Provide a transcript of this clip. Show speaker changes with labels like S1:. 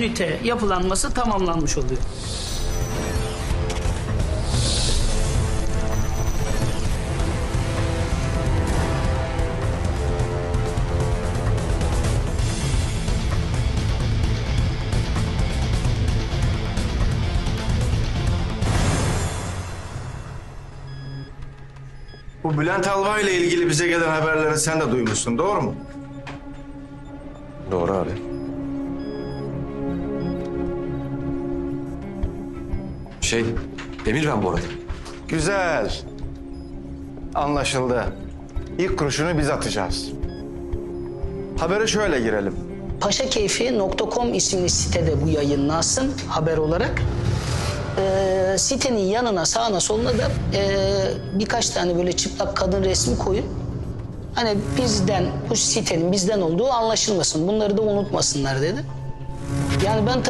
S1: ünite yapılanması tamamlanmış oluyor.
S2: Bu Bülent Alva ile ilgili bize gelen haberleri sen de duymuşsun, doğru mu?
S3: Doğru abi. Şey, Emir ben bu arada.
S2: Güzel. Anlaşıldı. İlk kuruşunu biz atacağız. Habere şöyle girelim.
S1: Paşakeyfi.com isimli sitede bu yayınlansın haber olarak. Ee, sitenin yanına sağına soluna da ee, birkaç tane böyle çıplak kadın resmi koyun. Hani bizden, bu sitenin bizden olduğu anlaşılmasın. Bunları da unutmasınlar dedi. Yani ben tabii